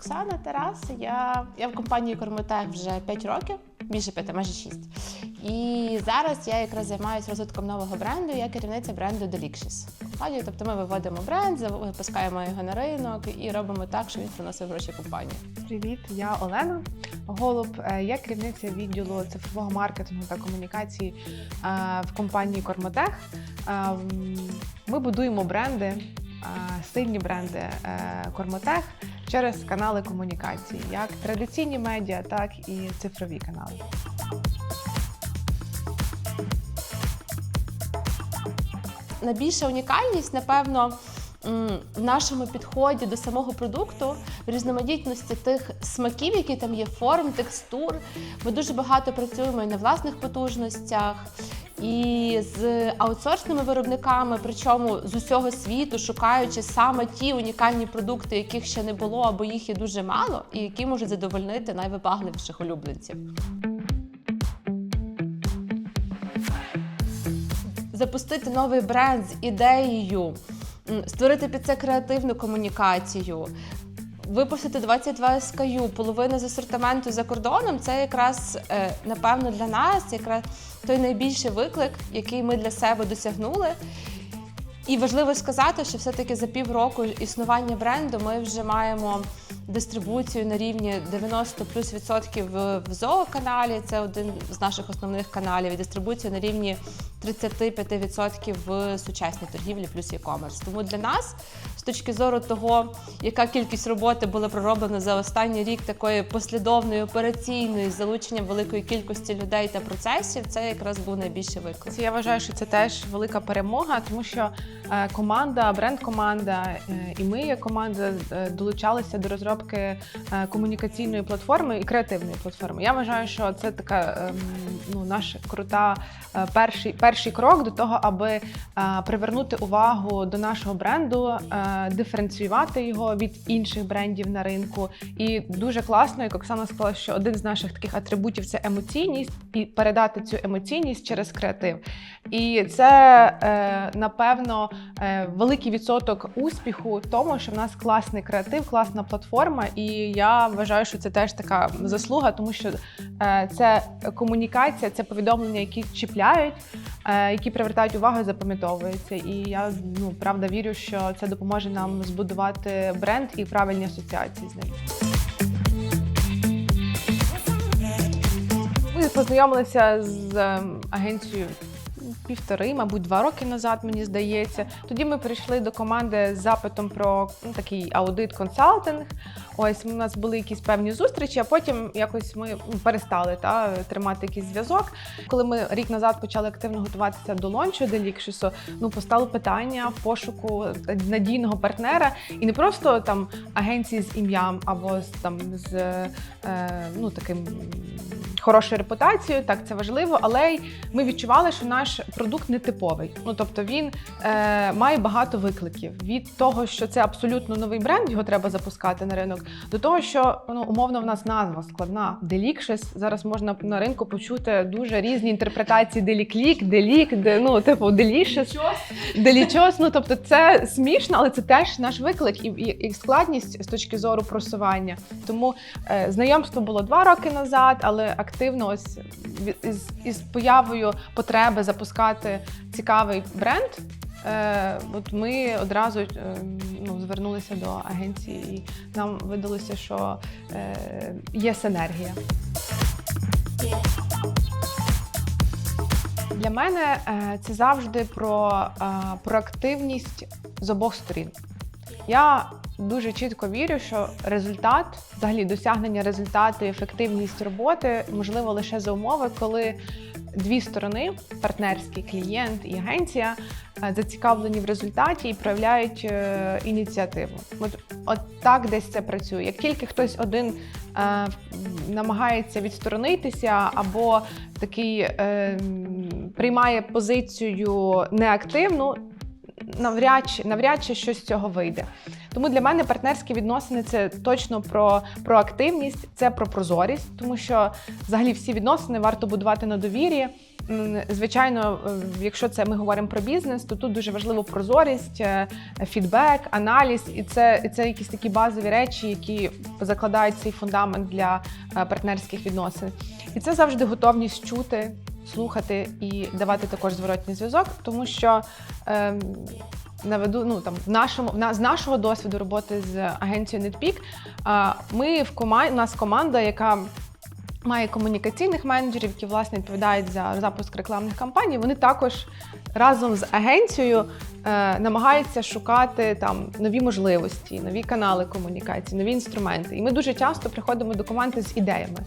Оксана Тарас. Я, я в компанії Кормотех вже 5 років, більше 5, майже 6. І зараз я якраз займаюся розвитком нового бренду. Я керівниця бренду Delicious. Компанію, тобто ми виводимо бренд, випускаємо його на ринок і робимо так, щоб він приносив гроші компанії. Привіт, я Олена Голуб. Е, Я керівниця відділу цифрового маркетингу та комунікації е, в компанії Кормотех. Е, Ми будуємо бренди, сильні бренди Кормотех через канали комунікації, як традиційні медіа, так і цифрові канали. найбільша унікальність, напевно, в нашому підході до самого продукту, в різноманітності тих смаків, які там є, форм, текстур. Ми дуже багато працюємо і на власних потужностях. І з аутсорсними виробниками, причому з усього світу, шукаючи саме ті унікальні продукти, яких ще не було, або їх є дуже мало, і які можуть задовольнити найвибагливіших улюбленців. запустити новий бренд з ідеєю, створити під це креативну комунікацію. Випустити 22 SKU, половину з асортименту за кордоном це якраз е, напевно для нас якраз той найбільший виклик, який ми для себе досягнули. І важливо сказати, що все-таки за півроку існування бренду ми вже маємо дистрибуцію на рівні 90 плюс відсотків в зооканалі. Це один з наших основних каналів. І дистрибуцію на рівні 35% в сучасній торгівлі плюс e-commerce. Тому для нас, з точки зору того, яка кількість роботи була пророблена за останній рік такої послідовної операційної з залученням великої кількості людей та процесів, це якраз був найбільший виклик. Я вважаю, що це теж велика перемога, тому що е, команда, бренд-команда е, і ми, як команда, е, долучалися до розробки комунікаційної платформи і креативної платформи. Я вважаю, що це така ем, ну, наша крута перший, перший крок до того, аби е, привернути увагу до нашого бренду, е, диференціювати його від інших брендів на ринку. І дуже класно, як Оксана сказала, що один з наших таких атрибутів це емоційність, і передати цю емоційність через креатив. І це е, напевно великий відсоток успіху тому, що в нас класний креатив, класна платформа. І я вважаю, що це теж така заслуга, тому що це комунікація, це повідомлення, які чіпляють, які привертають увагу, і запам'ятовуються. І я ну правда вірю, що це допоможе нам збудувати бренд і правильні асоціації з ним. Ми познайомилися з ем, агенцією півтори, мабуть, два роки назад, мені здається. Тоді ми прийшли до команди з запитом про ну, такий аудит консалтинг. Ось у нас були якісь певні зустрічі, а потім якось ми ну, перестали та, тримати якийсь зв'язок. Коли ми рік назад почали активно готуватися до лончу Делікшісу, ну постало питання в пошуку надійного партнера і не просто там агенції з ім'ям або з там з е, ну таким хорошою репутацією, так це важливо, але й ми відчували, що наш продукт не типовий. Ну тобто він е, має багато викликів від того, що це абсолютно новий бренд, його треба запускати на ринок, до того, що ну умовно в нас назва складна. Delicious. Зараз можна на ринку почути дуже різні інтерпретації деліклік, делік, де ну типу delicious. Делічос, ну тобто це смішно, але це теж наш виклик і, і, і складність з точки зору просування. Тому е, знайомство було два роки назад, але активно ось із, із появою потреби запускати цікавий бренд. Е, от ми одразу е, ну, звернулися до агенції, і нам видалося, що е, є синергія. Для мене е, це завжди про е, проактивність з обох сторін. Я дуже чітко вірю, що результат, взагалі досягнення результату, ефективність роботи можливо лише за умови, коли дві сторони партнерські клієнт і агенція е, зацікавлені в результаті і проявляють е, ініціативу. От, от так десь це працює. Як тільки хтось один е, намагається відсторонитися або такий е, приймає позицію неактивну, навряд чи, навряд чи щось з цього вийде. Тому для мене партнерські відносини це точно про проактивність, це про прозорість, тому що взагалі всі відносини варто будувати на довір'ї. м, звичайно, е, якщо це ми говоримо про бізнес, то тут дуже важливо прозорість, е, фідбек, аналіз, і це, і це якісь такі базові речі, які закладають цей фундамент для е, партнерських відносин. І це завжди готовність чути, слухати і давати також зворотній зв'язок, тому що. ем, Наведу ну там в нашому на- з нашого досвіду роботи з агенцією NetPeak, е, Ми в команді, у нас команда, яка має комунікаційних менеджерів, які власне відповідають за запуск рекламних кампаній. Вони також разом з агенцією е, намагаються шукати там нові можливості, нові канали комунікації, нові інструменти. І ми дуже часто приходимо до команди з ідеями.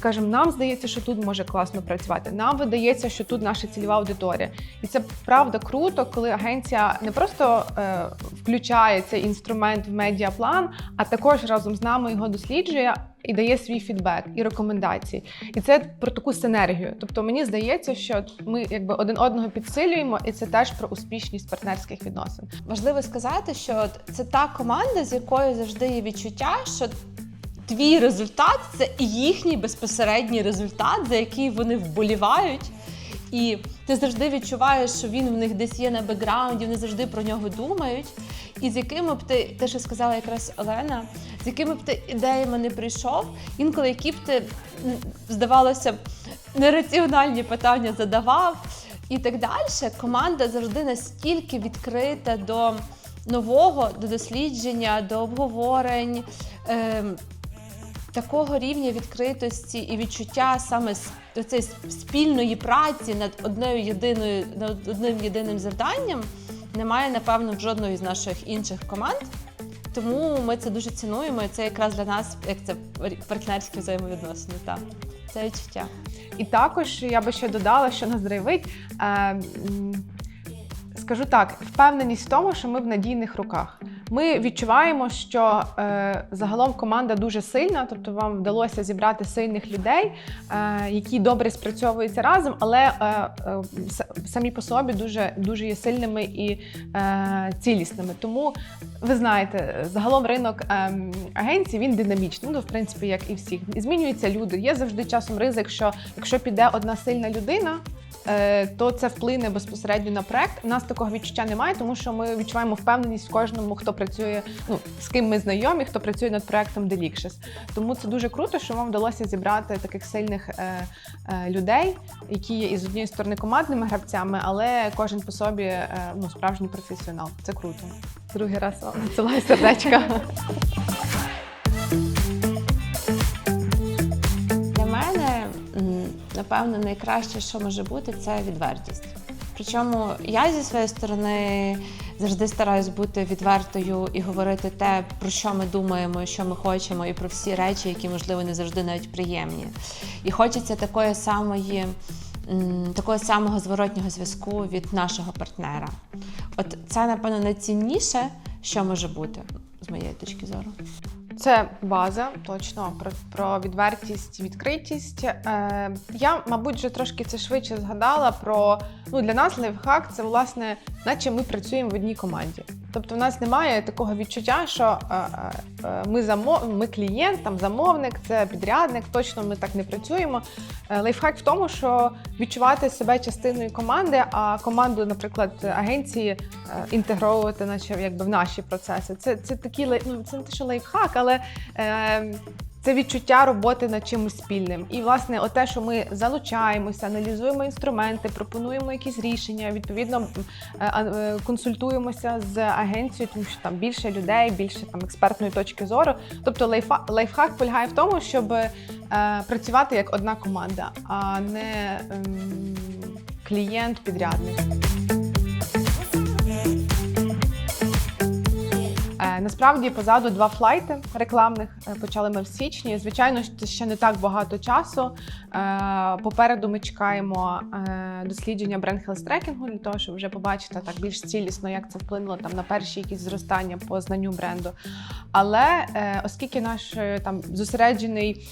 Кажемо, нам здається, що тут може класно працювати. Нам видається, що тут наша цільова аудиторія. І це правда круто, коли агенція не просто е, включає цей інструмент в медіаплан, а також разом з нами його досліджує і дає свій фідбек і рекомендації. І це про таку синергію. Тобто мені здається, що ми якби один одного підсилюємо, і це теж про успішність партнерських відносин. Важливо сказати, що це та команда, з якою завжди є відчуття, що твій результат це і їхній безпосередній результат, за який вони вболівають. І ти завжди відчуваєш, що він в них десь є на бекграунді, вони завжди про нього думають. І з якими б ти, те, що сказала якраз Олена, з якими б ти ідеями не прийшов, інколи які б ти, здавалося б, нераціональні питання задавав і так далі, команда завжди настільки відкрита до нового, до дослідження, до обговорень. Ем, такого рівня відкритості і відчуття саме оцеї спільної праці над одною єдиною над одним єдиним завданням немає, напевно, жодної з наших інших команд. Тому ми це дуже цінуємо. і Це якраз для нас, як це партнерські взаємовідносини. Так, це відчуття. І також я би ще додала, що нас драйвить. Е, скажу так, впевненість в тому, що ми в надійних руках. Ми відчуваємо, що е, загалом команда дуже сильна, тобто вам вдалося зібрати сильних людей, е, які добре спрацьовуються разом, але е, е, самі по собі дуже, дуже є сильними і е, цілісними. Тому ви знаєте, загалом ринок ем, агенцій він динамічний. Ну, в принципі, як і всіх. Змінюються люди. Є завжди часом ризик, що якщо піде одна сильна людина. Е, То це вплине безпосередньо на проект. У нас такого відчуття немає, тому що ми відчуваємо впевненість в кожному, хто працює, ну з ким ми знайомі, хто працює над проектом Delicious. Тому це дуже круто, що вам вдалося зібрати таких сильних е, е, людей, які є із однієї сторони командними гравцями, але кожен по собі е, ну справжній професіонал. Це круто. Другий раз вам надсилаю сердечка. напевно, найкраще, що може бути, це відвертість. Причому я зі своєї сторони завжди стараюсь бути відвертою і говорити те, про що ми думаємо, що ми хочемо, і про всі речі, які, можливо, не завжди навіть приємні. І хочеться такої самої. Такого самого зворотнього зв'язку від нашого партнера. От це, напевно, найцінніше, що може бути, з моєї точки зору. Це база, точно про, про відвертість, відкритість. Е, я, мабуть, вже трошки це швидше згадала про ну для нас лайфхак це власне, наче ми працюємо в одній команді. Тобто, в нас немає такого відчуття, що е, е, ми замов... ми клієнт, там замовник, це підрядник. Точно ми так не працюємо. Е, лайфхак в тому, що відчувати себе частиною команди, а команду, наприклад, агенції е, інтегровувати, наче якби в наші процеси. Це, це такі ну, це не те, що лайфхак, але е, це відчуття роботи над чимось спільним. І, власне, оте, що ми залучаємося, аналізуємо інструменти, пропонуємо якісь рішення, відповідно е, е, консультуємося з агенцією, тому що там більше людей, більше там експертної точки зору. Тобто лайфа, лайфхак полягає в тому, щоб е, працювати як одна команда, а не ем, клієнт-підрядник. Насправді позаду два флайти рекламних Е, почали ми в січні. Звичайно, це ще не так багато часу. Е, Попереду ми чекаємо е, дослідження бренд Tracking для того, щоб вже побачити так більш цілісно, як це вплинуло там на перші якісь зростання по знанню бренду. Але оскільки наш там зосереджений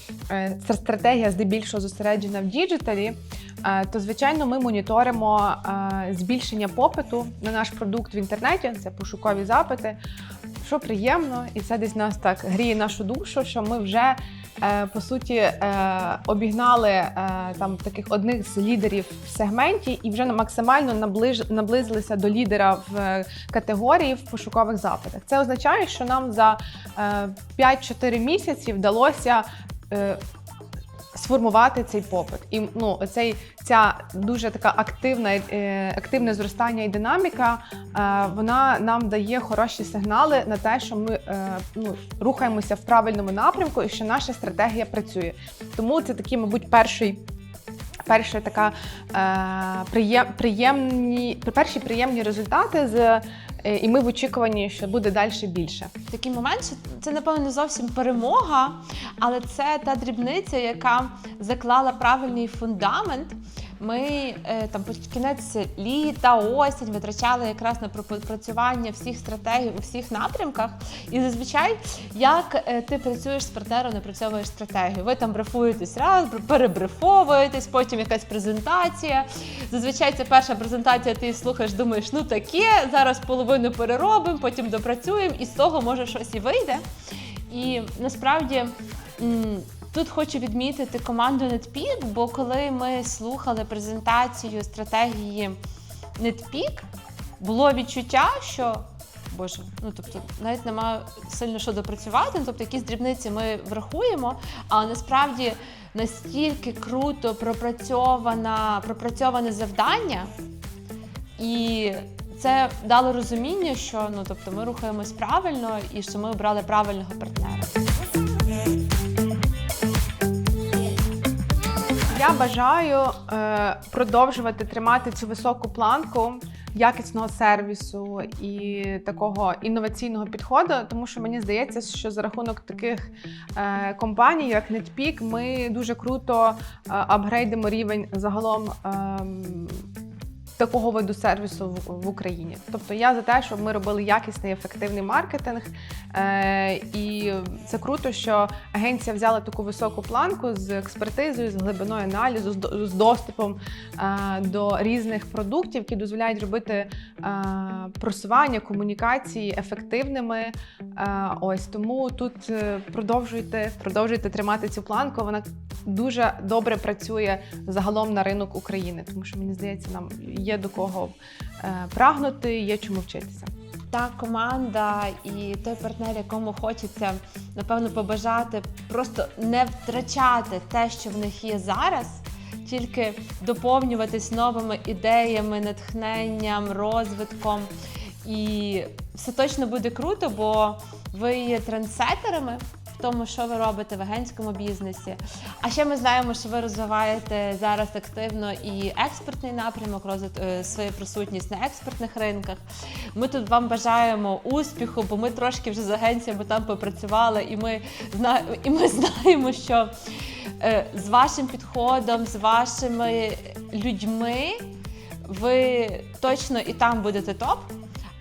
стратегія здебільшого зосереджена в діджиталі, то звичайно ми моніторимо збільшення попиту на наш продукт в інтернеті. Це пошукові запити. Що приємно, і це десь нас так гріє нашу душу, що ми вже е, по суті е, обігнали е, там таких одних з лідерів в сегменті і вже максимально наближ, наблизилися до лідера в категорії в пошукових запитах. Це означає, що нам за е, 5-4 місяці вдалося. Сформувати цей попит, і ну цей ця дуже така активна е, активне зростання і динаміка. Е, вона нам дає хороші сигнали на те, що ми е, ну, рухаємося в правильному напрямку і що наша стратегія працює. Тому це такий, мабуть, перший. Перша така е, приєм, приємні, перші приємні результати з і ми в очікуванні, що буде далі більше. Такий момент, що це напевно не зовсім перемога, але це та дрібниця, яка заклала правильний фундамент. Ми е, там кінець літа, осінь витрачали якраз на пропрацювання всіх стратегій у всіх напрямках. І зазвичай, як е, ти працюєш з партнером, напрацьовуєш стратегію. Ви там брифуєтесь раз, перебрифовуєтесь, потім якась презентація. Зазвичай це перша презентація, ти слухаєш, думаєш, ну таке, зараз половину переробимо, потім допрацюємо, і з того може щось і вийде. І насправді. Тут хочу відмітити команду NetPeak, бо коли ми слухали презентацію стратегії NetPeak, було відчуття, що Боже, ну тобто навіть немає сильно що допрацювати. Ну, тобто якісь дрібниці ми врахуємо, а насправді настільки круто пропрацьована, пропрацьоване завдання, і це дало розуміння, що ну тобто ми рухаємось правильно і що ми обрали правильного партнера. Я бажаю е, продовжувати тримати цю високу планку якісного сервісу і такого інноваційного підходу, тому що мені здається, що за рахунок таких е, компаній, як NetPeak, ми дуже круто е, апгрейдимо рівень загалом. ем, Такого виду сервісу в, Україні. Тобто я за те, щоб ми робили якісний ефективний маркетинг. Е, і це круто, що агенція взяла таку високу планку з експертизою, з глибиною аналізу, з, доступом е, до різних продуктів, які дозволяють робити е, просування комунікації ефективними. Е, ось тому тут продовжуйте, продовжуйте тримати цю планку. Вона дуже добре працює загалом на ринок України, тому що мені здається, нам є до кого е, прагнути, є чому вчитися. та команда і той партнер, якому хочеться напевно побажати просто не втрачати те, що в них є зараз, тільки доповнюватись новими ідеями, натхненням, розвитком. І все точно буде круто, бо ви є трендсетерами в тому, що ви робите в агентському бізнесі. А ще ми знаємо, що ви розвиваєте зараз активно і експортний напрямок, розвит е, свою присутність на експортних ринках. Ми тут вам бажаємо успіху, бо ми трошки вже з агенціями там попрацювали, і ми зна... і ми знаємо, що е, з вашим підходом, з вашими людьми ви точно і там будете топ.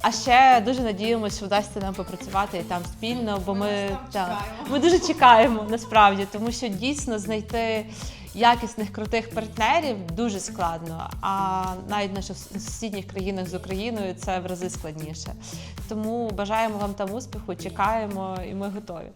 А ще дуже надіємося, що вдасться нам попрацювати і там спільно, бо ми, та, ми дуже чекаємо насправді, тому що дійсно знайти якісних крутих партнерів дуже складно. А навіть наших сусідніх країнах з Україною це в рази складніше. Тому бажаємо вам там успіху, чекаємо і ми готові.